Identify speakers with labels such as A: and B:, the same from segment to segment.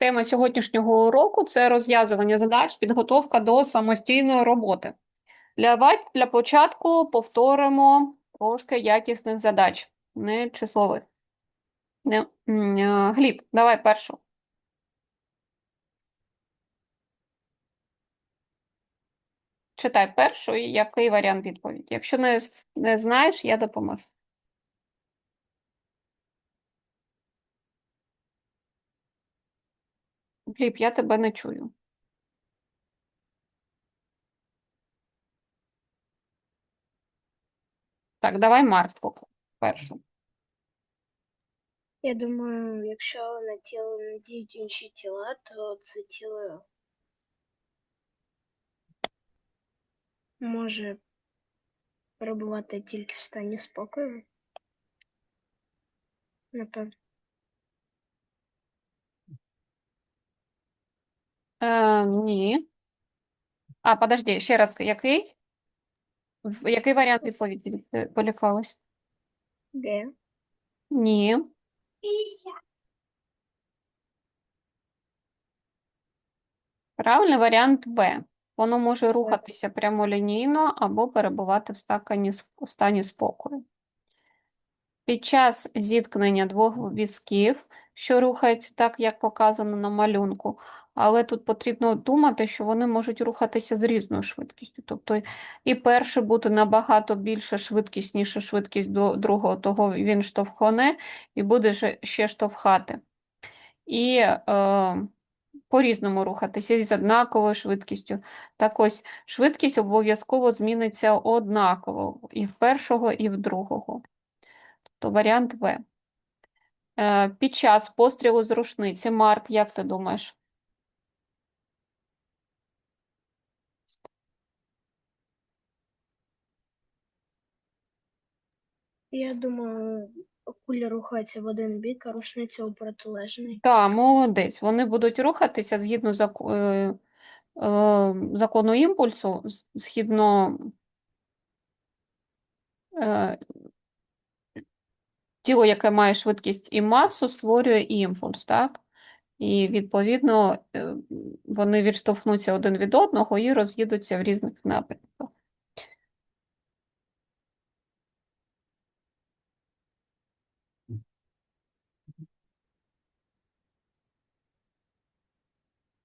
A: Тема сьогоднішнього уроку це розв'язування задач, підготовка до самостійної роботи. Для, для початку повторимо трошки якісних задач, не числових. Не, е, Гліб, давай першу. Читай першу і який варіант відповіді. Якщо не, не знаєш, я допоможу. Гліб, я тебе не чую. Так, давай Марс поки першу.
B: Я думаю, якщо на тіло надіють інші тіла, то це тіло може перебувати тільки в стані спокою. Напевно.
A: Е, ні. А, подожди, ще раз, який? В- Який варіант відповіді е, полікалось?
B: Г.
A: Ні. Правильний варіант В. Воно може рухатися прямолінійно або перебувати в стакані, у стані спокою. Під час зіткнення двох візків, що рухаються так, як показано на малюнку, але тут потрібно думати, що вони можуть рухатися з різною швидкістю. Тобто і перший буде набагато більше ніж швидкість до другого, того він штовхоне і буде ще штовхати. І е, по-різному рухатися з однаковою швидкістю. Так ось швидкість обов'язково зміниться однаково і в першого, і в другого. Тобто варіант В. Е, Під час пострілу з рушниці, Марк, як ти думаєш?
B: Я думаю, куля рухається в один бік, а рушниця у протилежний.
A: Так, молодець. Вони будуть рухатися згідно е, е, закону імпульсу, згідно е, тіло, яке має швидкість і масу, створює імпульс, так? І, відповідно, вони відштовхнуться один від одного і роз'їдуться в різних напрямках.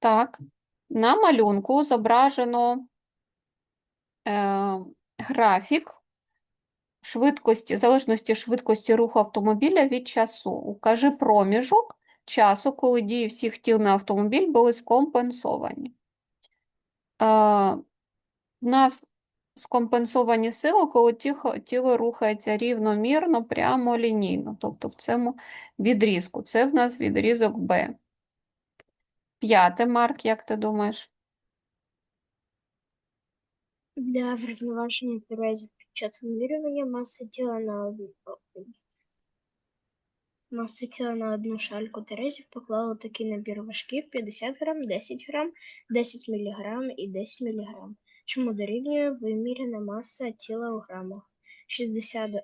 A: Так, на малюнку зображено е, графік швидкості, залежності швидкості руху автомобіля від часу. Укажи проміжок часу, коли дії всіх тіл на автомобіль були скомпенсовані. Е, в нас скомпенсовані сили, коли тихо- тіло рухається рівномірно, прямо лінійно, тобто в цьому відрізку. Це в нас відрізок Б. П'яте, Марк, як ти думаєш?
B: Для врівноваження терезів під час вимірювання маси тіла на одну маси тіла на одну шальку терезів поклали такий набір важків 50 грам, 10 грам, 10 мг і 10 мг, чому дорівнює виміряна маса тіла у грамах 60 е,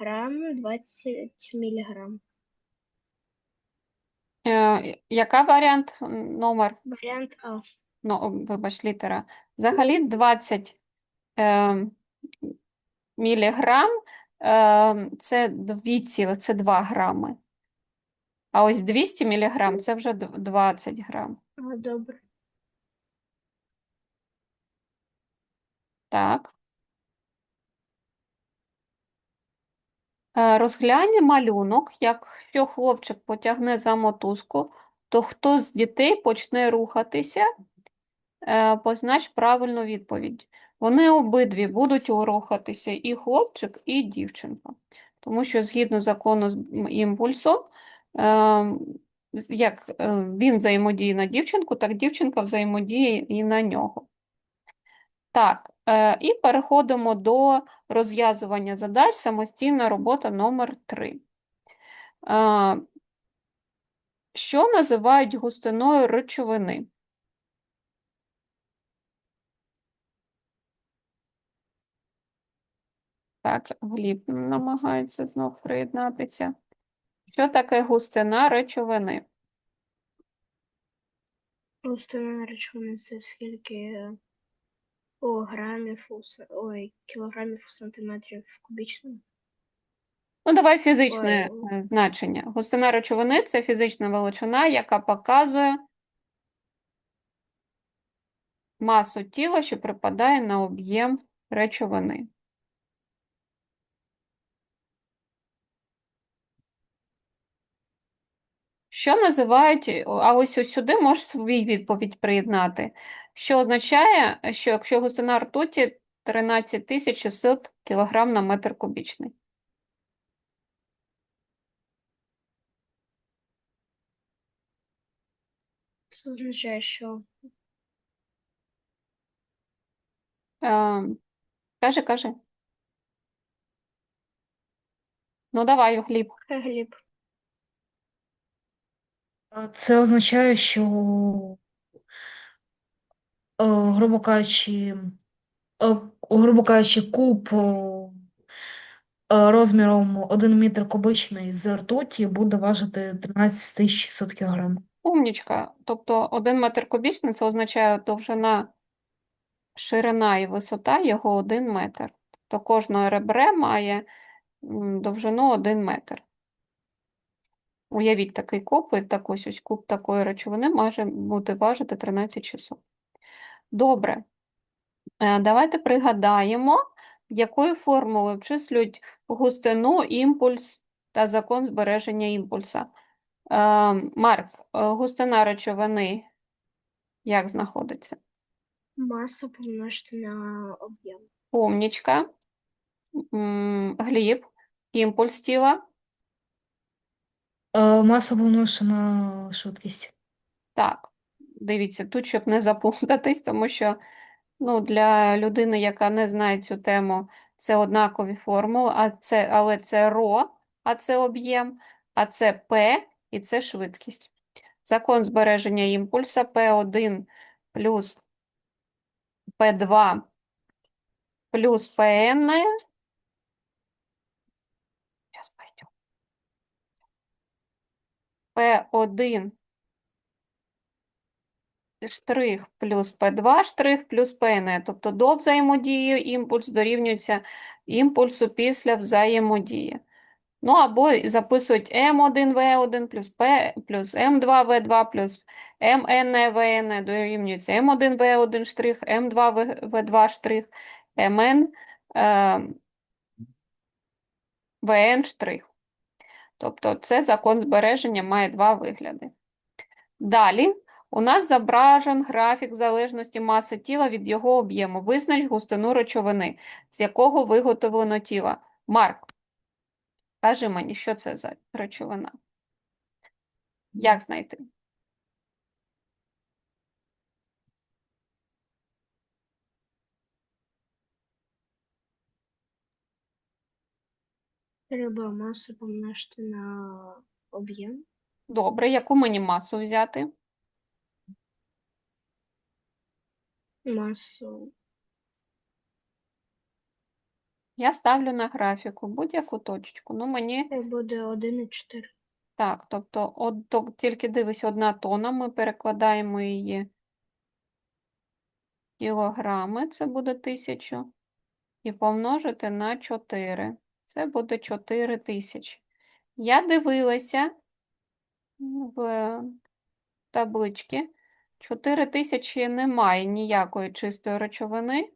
B: грам, 20 мг.
A: Е, яка варіант номер?
B: Варіант А.
A: Ну, о, вибач, літера. Взагалі 20 е, міліграм е, це 2 ціли, це 2 грами. А ось 200 міліграм це вже д- 20 грам.
B: А, добре.
A: Так. Розглянь малюнок. Якщо хлопчик потягне за мотузку, то хто з дітей почне рухатися? Е, Познач правильну відповідь. Вони обидві будуть рухатися, і хлопчик, і дівчинка. Тому що згідно закону з м- імпульсу, е, як е, він взаємодіє на дівчинку, так дівчинка взаємодіє і на нього. Так, е, і переходимо до розв'язування задач самостійна робота номер 3. Е, що називають густиною речовини? Так, Гліб намагається знов приєднатися. Що таке густина речовини?
B: Густина речовини це скільки у грамів у с- ой, кілограмів у сантиметрів кубічному.
A: Ну, давай фізичне
B: Ой.
A: е, значення. Густина речовини це фізична величина, яка показує масу тіла, що припадає на об'єм речовини. Що називають, а ось ось сюди можеш свій відповідь приєднати. Що означає, що якщо густина ртуті 13 600 кг на метр кубічний.
B: Це означає, що
A: Е, кажи, кажи. Ну, давай, Гліб.
B: Гліб.
C: Це означає, що, е, грубо кажучи, е, грубо кажучи, куб е, розміром 1 метр кубичний з ртуті буде важити 13 600 кг.
A: Умнічка. Тобто 1 метр кубічний це означає довжина, ширина і висота його 1 метр. Тобто кожне ребре має довжину 1 метр. Уявіть такий і так ось ось куб такої речовини може бути важити 13 600. Добре. Е, Давайте пригадаємо, якою формулою обчислюють густину, імпульс та закон збереження імпульса. Е, Марк, е, густина речовини як знаходиться?
B: Маса помножити на об'єм.
A: Умнічка. М, Гліб, імпульс тіла.
C: Е, Маса помножена на швидкість.
A: Так, дивіться, тут, щоб не заплутатись, тому що ну, для людини, яка не знає цю тему, це однакові формули, а це, але це ро, а це об'єм, а це P і це швидкість. Закон збереження імпульса P1 плюс P2 плюс Pn. P1 штрих плюс P2 штрих плюс Pn. Тобто до взаємодії імпульс дорівнюється імпульсу після взаємодії. Ну, або записують M1V1 плюс P плюс M2V2 плюс MNVN дорівнюється M1V1 штрих, M2V2 штрих, MN е, штрих. Тобто це закон збереження має два вигляди. Далі у нас зображен графік залежності маси тіла від його об'єму. Визнач густину речовини, з якого виготовлено тіло. Марк, кажи мені, що це за речовина? Як знайти?
B: Треба масу помножити на об'єм.
A: Добре, яку мені масу взяти?
B: Масу
A: Я ставлю на графіку будь-яку точечку. Ну, мені
B: це буде 1,4.
A: так, тобто, от, то- тільки дивись, одна тона, ми перекладаємо її кілограми, це буде тисячу, і помножити на 4. Це буде 4 тисячі. Я дивилася в таблички. 4 тисячі немає ніякої чистої речовини.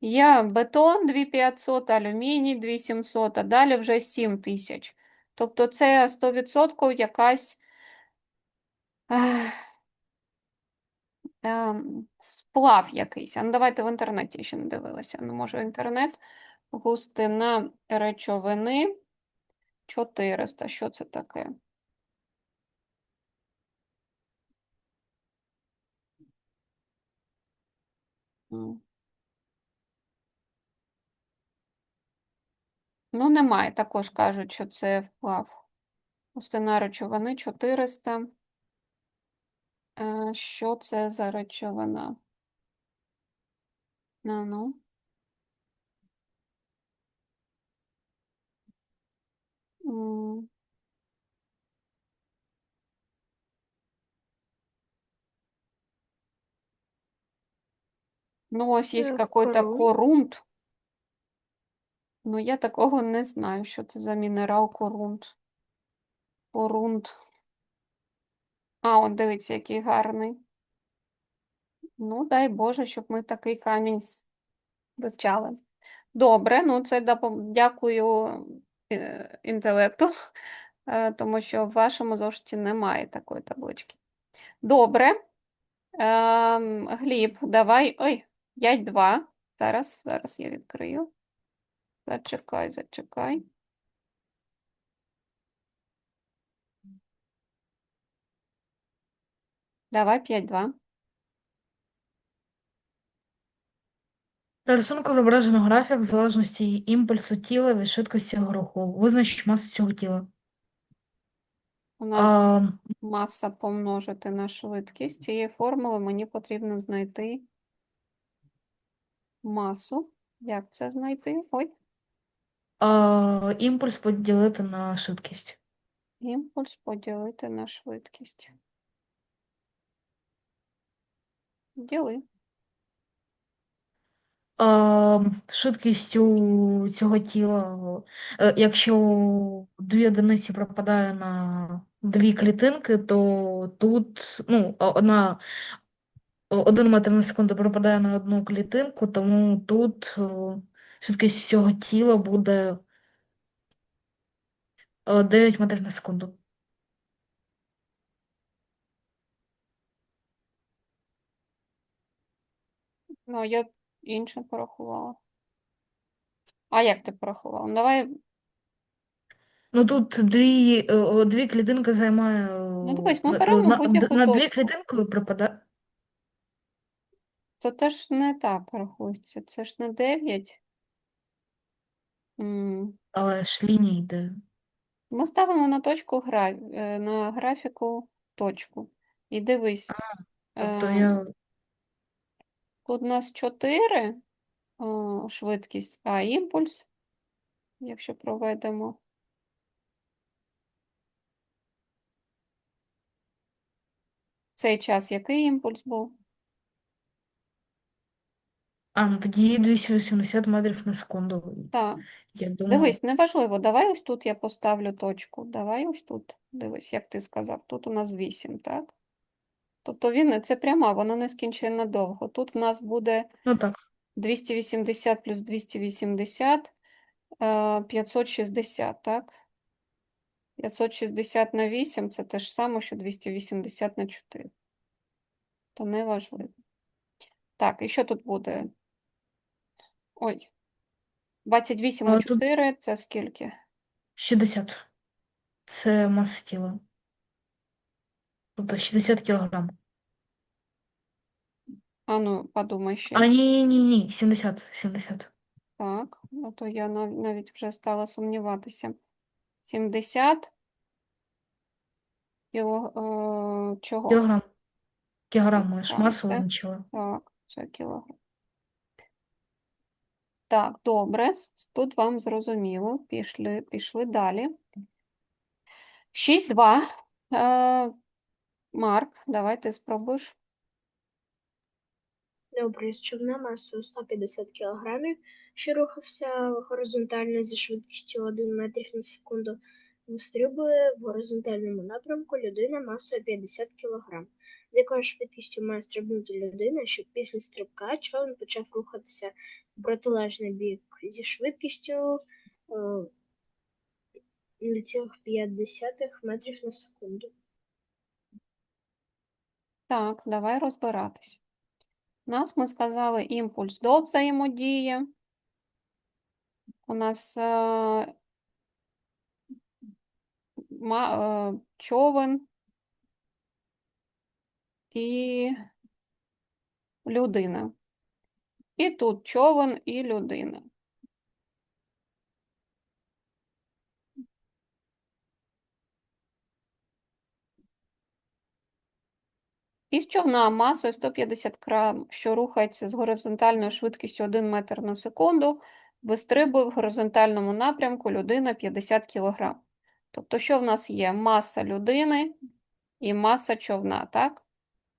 A: Є бетон 2500, алюміній 2700, а далі вже 7 тисяч. Тобто це 100% якась ем, сплав якийсь. Ну давайте в інтернеті ще не дивилася. Ну, може, інтернет. Густина речовини 400. Що це таке? Ну, немає. Також кажуть, що це вплав. Густина речовини 400. Е, Що це за речовина? Ну, ну. Ну, ось є
B: Е,
A: какой-то
B: корунт.
A: корунт. Ну, я такого не знаю, що це за мінерал корунт. Корунт. А, от дивіться, який гарний. Ну, дай Боже, щоб ми такий камінь с- вивчали. Добре, ну це допом- дякую інтелекту, е, тому що в вашому зошиті немає такої таблички. Добре. Ем, Гліб, давай. Ой, 5-2. Зараз, зараз я відкрию. Зачекай, зачекай. Давай 5-2.
C: На рисунку зображено графік в залежності імпульсу тіла від швидкості його руху. Визнач масу цього тіла.
A: У нас
C: А,
A: маса помножити на швидкість. Цієї формули мені потрібно знайти масу. Як це знайти? Ой,
C: а, імпульс поділити на швидкість.
A: імпульс поділити на швидкість. Діли.
C: А, швидкість цього тіла, е, якщо дві одиниці пропадає на дві клітинки, то тут ну, одна, один метр на секунду пропадає на одну клітинку, тому тут о, швидкість цього тіла буде 9 метрів на секунду.
A: Ну, я інше порахувала. А як ти порахувала? Давай,
C: Ну тут дві, е, о, дві клітинки займає.
A: ну дивись, ми
C: на,
A: беремо
C: на,
A: будь-яку
C: на дві
A: точку.
C: клітинки припадає.
A: Це теж не так рахується. Це ж не 9. М,
C: Але ж лінія йде.
A: Ми ставимо на точку гра... е, на графіку точку. І дивись,
C: Тобто
A: е,
C: я.
A: Тут у нас 4 о, швидкість, а імпульс, якщо проведемо. Цей час який імпульс був?
C: А, ну тоді 280 метрів на секунду.
A: Так.
C: Я думаю.
A: Дивись, неважливо. Давай ось тут я поставлю точку. Давай ось тут. Дивись, як ти сказав. Тут у нас 8, так? Тобто він, це пряма, вона нескінченно довго. Тут в нас буде
C: Ну так.
A: 280 плюс 280, е, 560, так? 560 на 8 – це те ж саме, що 280 на 4. То не важливо. Так, і що тут буде? Ой. 28 на
C: Але тут-
A: 4 – це скільки?
C: 60. Це маса тіла. Тобто 60 кілограм.
A: А ну, подумай ще.
C: А ні, ні, ні, 70. 70.
A: Так, ну то я нав- навіть вже стала сумніватися. 70 кіло, е, чого?
C: Кілограм. Кілограм ми ж
A: Так,
C: масу визначили.
A: Так, це кілограм. Так, добре, с- тут вам зрозуміло. Пішли, пішли далі. 6-2. Е, Марк, давай ти спробуєш.
B: Добре, з човна масою 150 кг, що рухався горизонтально зі швидкістю 1 метр на секунду, вистрибує в горизонтальному напрямку людина масою 50 кг. З якою швидкістю має стрибнути людина, щоб після стрибка човен почав рухатися в протилежний бік зі швидкістю е, 0,5 метрів на секунду.
A: Так, давай розбиратись. У нас ми сказали імпульс до взаємодії. У нас е, ма, е, човен і людина. І тут човен і людина. Із човна масою 150 грам, що рухається з горизонтальною швидкістю 1 метр на секунду, вистрибує в горизонтальному напрямку людина 50 кг. Тобто, що в нас є? Маса людини і маса човна, так?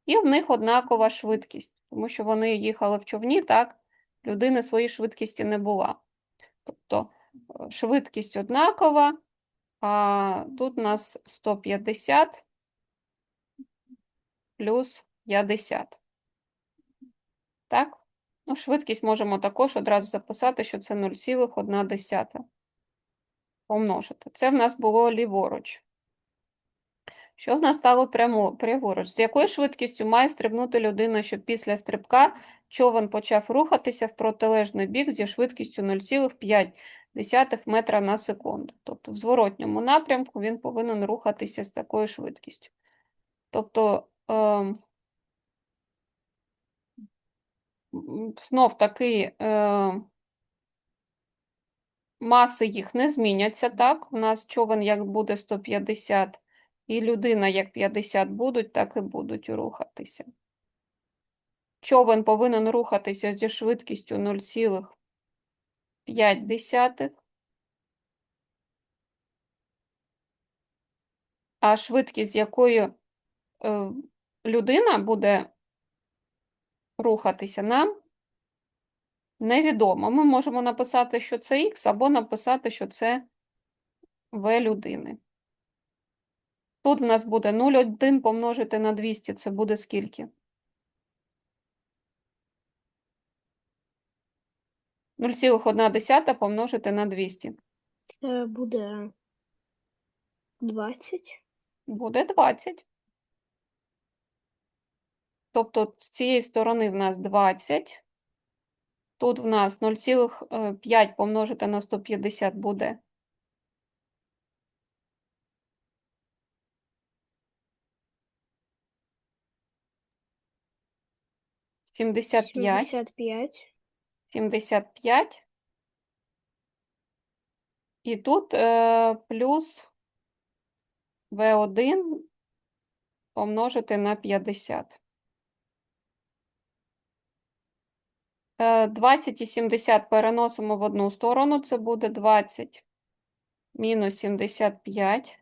A: І в них однакова швидкість. тому що вони їхали в човні, так, людини своєї швидкості не була. Тобто е, швидкість однакова, а тут у нас 150 плюс 50. Так? Ну, швидкість можемо також одразу записати, що це 0,1 помножити. Це в нас було ліворуч. Що в нас стало прямо, праворуч? З якою швидкістю має стрибнути людина, щоб після стрибка човен почав рухатися в протилежний бік зі швидкістю 0,5 метра на секунду. Тобто в зворотньому напрямку він повинен рухатися з такою швидкістю. Тобто, знов таки, е, маси їх не зміняться, так? У нас човен як буде 150, і людина як 50 будуть, так і будуть рухатися. Човен повинен рухатися зі швидкістю 0,5, а швидкість, з якою е, людина буде рухатися, нам невідомо. Ми можемо написати, що це х, або написати, що це v людини. Тут в нас буде 0,1 помножити на 200, це буде скільки? 0,1 помножити на 200.
B: Це буде 20.
A: Буде 20. Тобто з цієї сторони в нас 20. Тут в нас 0,5 помножити на 150 буде. Сімдесят п'ять.
B: 75.
A: 75. І тут е, плюс V1 помножити на 50. 20 і 70 переносимо в одну сторону, це буде 20 мінус 75.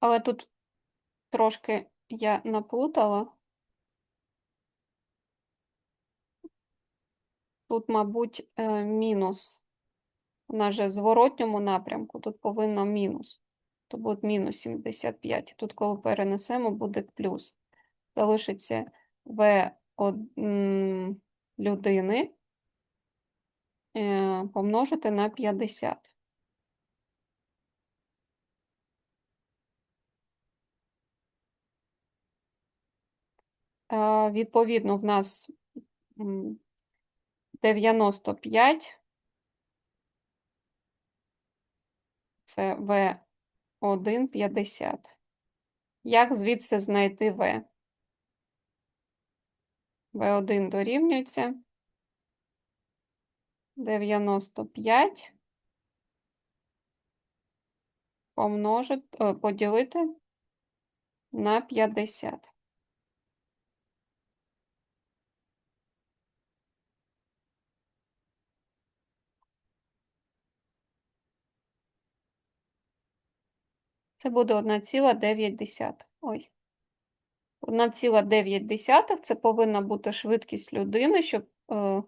A: Але тут трошки я наплутала. Тут, мабуть, е, мінус. Нас же в зворотньому напрямку, тут повинно мінус. То буде мінус 75. Тут, коли перенесемо, буде плюс. Залишиться В людини е, помножити на 50. Е, Відповідно, в нас м, 95 це В1 50. Як звідси знайти В? В1 дорівнюється 95 помножити, е, поділити на 50. Це буде 1,9. Ой. 1,9 це повинна бути швидкість людини, щоб е,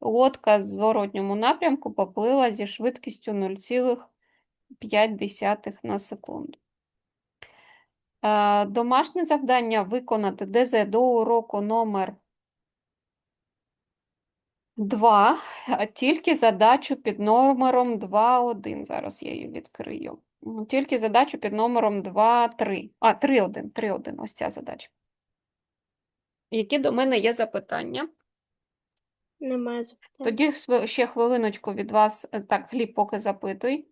A: лодка з зворотньому напрямку поплила зі швидкістю 0,5 на секунду. Е, домашнє завдання виконати ДЗ до уроку номер 2, а тільки задачу під номером 2.1. Зараз я її відкрию. Тільки задачу під номером 2.3. А, 3.1, 3.1, ось ця задача. Які до мене є запитання?
B: Немає запитань.
A: Тоді ще хвилиночку від вас, е, так, Гліб, поки запитуй.